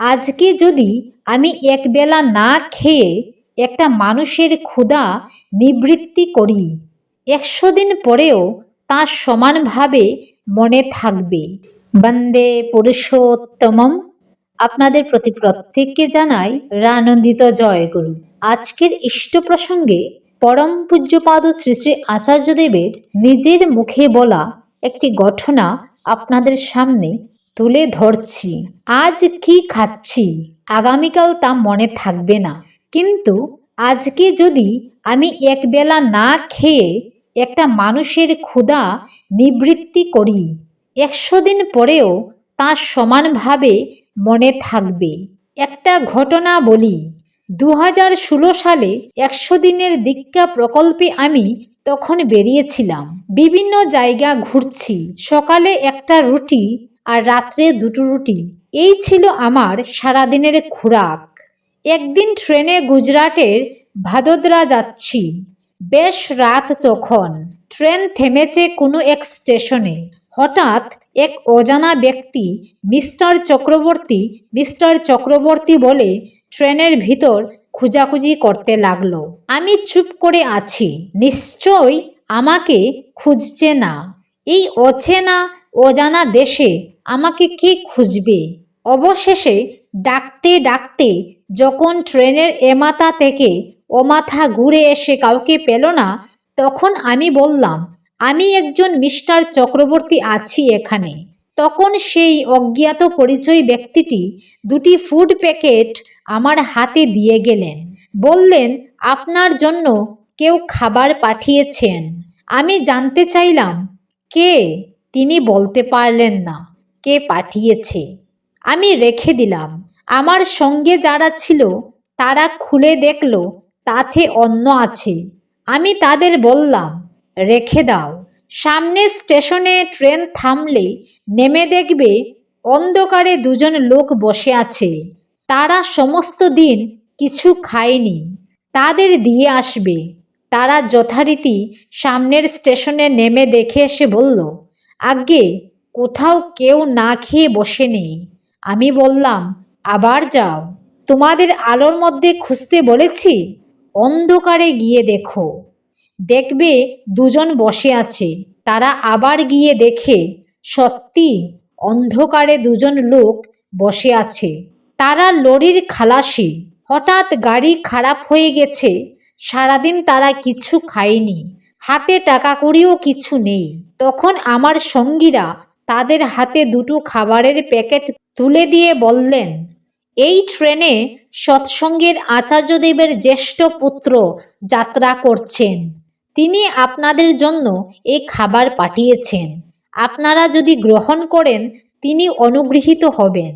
আজকে যদি আমি একবেলা না খেয়ে একটা মানুষের ক্ষুধা নিবৃত্তি করি, একশো দিন পরেও তা সমানভাবে মনে থাকবে। বন্দে পুরুষোত্তমম। আপনাদের প্রতি প্রত্যেককে জানাই রানন্দিত জয়গুরু। আজকের ইষ্ট প্রসঙ্গে পরম পূজ্যপাদ শ্রী শ্রী আচার্যদেবের নিজের মুখে বলা একটি ঘটনা আপনাদের সামনে তুলে ধরছি। আজ কি খাচ্ছি? আগামীকাল তা মনে থাকবে না। কিন্তু আজকে যদি আমি একবেলা না খেয়ে একটা মানুষের ক্ষুধা নিবৃত্তি করি, একশো দিন পরেও তা সমানভাবে মনে থাকবে। একটা ঘটনা বলি দু হাজার ষোলো সালে একশো দিনের দীক্ষা প্রকল্পে আমি তখন বেরিয়েছিলাম। বিভিন্ন জায়গা ঘুরছি। সকালে একটা রুটি আর রাত্রে দুটো রুটি। এই ছিল আমার সারাদিনের খোরাক। একদিন ট্রেনে গুজরাটের ভাদোদরা যাচ্ছি। বেশ রাত তখন। ট্রেন থেমেছে কোনো এক স্টেশনে। হঠাৎ এক অজানা ব্যক্তি মিস্টার চক্রবর্তী মিস্টার চক্রবর্তী বলে ট্রেনের ভিতর খুঁজাখুঁজি করতে লাগল। আমি চুপ করে আছি। নিশ্চয় আমাকে খুঁজছে না। এই অচেনা অজানা দেশে আমাকে কে খুঁজবে? অবশেষে ডাকতে ডাকতে যখন ট্রেনের এমাথা থেকে ওমাথা ঘুরে এসে কাউকে পেল না, তখন আমি বললাম, আমি একজন মিস্টার চক্রবর্তী আছি এখানে। তখন সেই অজ্ঞাত পরিচয় ব্যক্তিটি দুটি ফুড প্যাকেট আমার হাতে দিয়ে গেলেন। বললেন, আপনার জন্য কেউ খাবার পাঠিয়েছেন। আমি জানতে চাইলাম, কে? তিনি বলতে পারলেন না, কে পাঠিয়েছে? আমি রেখে দিলাম। আমার সঙ্গে যারা ছিল, তারা খুলে দেখল, তাতে অন্য আছে। আমি তাদের বললাম, রেখে দাও। সামনে স্টেশনে ট্রেন থামলে নেমে দেখবে অন্ধকারে দুজন লোক বসে আছে। তারা সমস্ত দিন কিছু খায়নি। তাদের দিয়ে আসবে। তারা যথারীতি সামনের স্টেশনে নেমে দেখে এসে বলল আগে কোথাও কেউ না খেয়ে বসে নেই আমি বললাম, আবার যাও। তোমাদের আলোর মধ্যে খুঁজতে বলেছি? অন্ধকারে গিয়ে দেখো। দেখবে দুজন বসে আছে। তারা আবার গিয়ে দেখে, সত্যি, অন্ধকারে দুজন লোক বসে আছে। তারা লরির খালাসি। হঠাৎ গাড়ি খারাপ হয়ে গেছে। সারাদিন তারা কিছু খায়নি। হাতে টাকা কড়িও কিছু নেই। তখন আমার সঙ্গীরা তাদের হাতে দুটো খাবারের প্যাকেট তুলে দিয়ে বললেন, এই ট্রেনে সৎসঙ্গের আচার্যদেবের জ্যেষ্ঠ পুত্র যাত্রা করছেন। তিনি আপনাদের জন্য এই খাবার পাঠিয়েছেন। আপনারা যদি গ্রহণ করেন, তিনি অনুগৃহীত হবেন।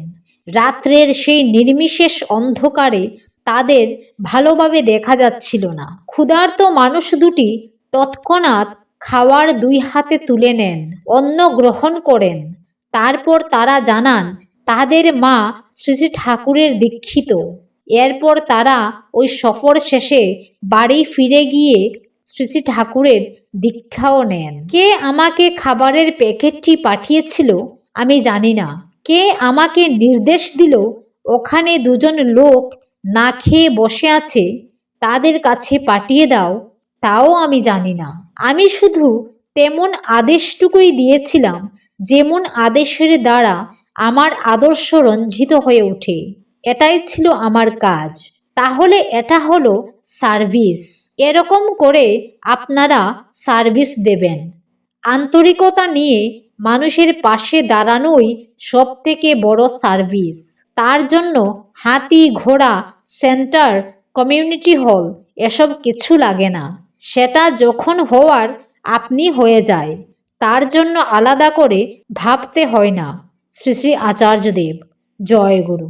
রাত্রের সেই নির্মিশেষ অন্ধকারে তাদের ভালোভাবে দেখা যাচ্ছিল না। ক্ষুধার্ত মানুষ দুটি তৎক্ষণাৎ খাওয়ার দুই হাতে তুলে নেন, অন্ন গ্রহণ করেন। তারপর তারা জানান, তাদের মা শ্রী শ্রী ঠাকুরের দীক্ষিত। এরপর তারা ওই সফর শেষে বাড়ি ফিরে গিয়ে শ্রী শ্রী ঠাকুরের দীক্ষাও নেন। কে আমাকে খাবারের প্যাকেটটি পাঠিয়েছিল আমি জানি না। কে আমাকে নির্দেশ দিল ওখানে দুজন লোক না খেয়ে বসে আছে, তাদের কাছে পাঠিয়ে দাও তাও আমি জানি না। আমি শুধু তেমন আদেশটুকুই দিয়েছিলাম, যেমন আদেশের দ্বারা আমার আদর্শ রঞ্জিত হয়ে ওঠে। এটাই ছিল আমার কাজ। তাহলে এটা হলো সার্ভিস। এরকম করে আপনারা সার্ভিস দেবেন। আন্তরিকতা নিয়ে মানুষের পাশে দাঁড়ানোই সব থেকে বড় সার্ভিস। তার জন্য হাতি, ঘোড়া, সেন্টার, কমিউনিটি হল, এসব কিছু লাগে না। সেটা যখন হওয়ার আপনি হয়ে যায়, তার জন্য আলাদা করে ভাবতে হয় না। শ্রী শ্রী আচার্যদেব, জয় গুরু।